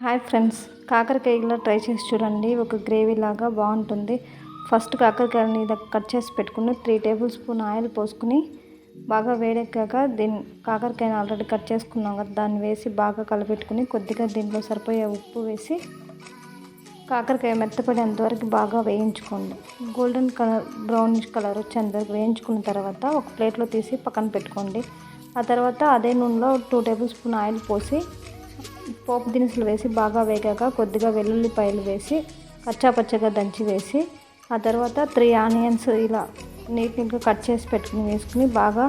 Hi friends. కాకరకాయలో try చేసి చూడండి. ఒక గ్రేవీ లాగా బాగుంటుంది. ఫస్ట్ కాకరకాయలని కట్ చేసి పెట్టుకుని త్రీ టేబుల్ స్పూన్ ఆయిల్ పోసుకుని బాగా వేడెక్కాక దీన్ని కాకరకాయని ఆల్రెడీ కట్ చేసుకున్నాం కదా దాన్ని వేసి బాగా కలపెట్టుకుని కొద్దిగా దీంట్లో సరిపోయే ఉప్పు వేసి కాకరకాయ మెత్తపడేంతవరకు బాగా వేయించుకోండి. గోల్డెన్ కలర్ బ్రౌనిష్ కలర్ వచ్చేంతవరకు వేయించుకున్న తర్వాత ఒక ప్లేట్లో తీసి పక్కన పెట్టుకోండి. ఆ తర్వాత అదే నూనెలో టూ టేబుల్ స్పూన్ ఆయిల్ పోసి పోపు దినుసులు వేసి బాగా వేగాక కొద్దిగా వెల్లుల్లిపాయలు వేసి కచ్చాపచ్చగా దంచి వేసి ఆ తర్వాత త్రీ ఆనియన్స్ ఇలా నీట్ నీట్గా కట్ చేసి పెట్టుకుని వేసుకుని బాగా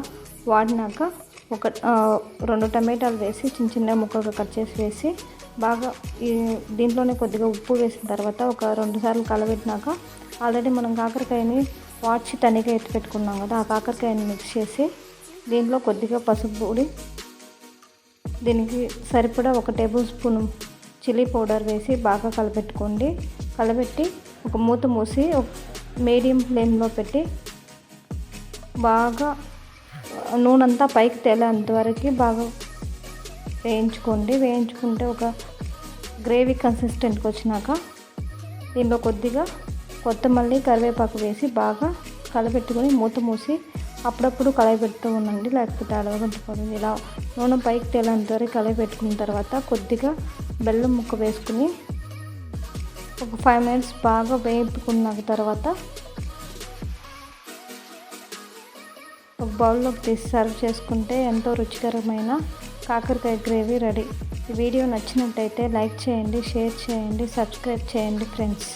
వాడినాక ఒక రెండు టమాటాలు వేసి చిన్న చిన్న ముక్కలుగా కట్ చేసి వేసి బాగా ఈ దీంట్లోనే కొద్దిగా ఉప్పు వేసిన తర్వాత ఒక రెండు సార్లు కలబెట్టినాక ఆల్రెడీ మనం కాకరకాయని వాడ్చి తనిగా ఎత్తి పెట్టుకున్నాం కదా ఆ కాకరకాయని మిక్స్ చేసి దీంట్లో కొద్దిగా పసుపు పొడి దీనికి సరిపడా ఒక టేబుల్ స్పూన్ చిల్లీ పౌడర్ వేసి బాగా కలపెట్టుకోండి కలపెట్టి ఒక మూత మూసి మీడియం ఫ్లేమ్లో పెట్టి బాగా నూనె అంతా పైకి తేలేంతవరకు బాగా వేయించుకోండి. వేయించుకుంటే ఒక గ్రేవీ కన్సిస్టెంట్కి వచ్చినాక దీనిలో కొద్దిగా కొత్తమల్లి కరివేపాకు వేసి బాగా కలపెట్టుకొని మూత మూసి అప్పుడప్పుడు కలయి పెడుతూ ఉండండి. లేకపోతే అడగబెట్టుకోండి ఇలా నూనె పైకి తేలేంత వరకు కలయి పెట్టుకున్న తర్వాత కొద్దిగా బెల్లం ముక్క వేసుకుని ఒక ఫైవ్ మినిట్స్ బాగా వేపుకున్న తర్వాత ఒక బౌల్లోకి తీసి సర్వ్ చేసుకుంటే ఎంతో రుచికరమైన కాకరకాయ గ్రేవీ రెడీ. ఈ వీడియో నచ్చినట్టయితే లైక్ చేయండి షేర్ చేయండి సబ్స్క్రైబ్ చేయండి ఫ్రెండ్స్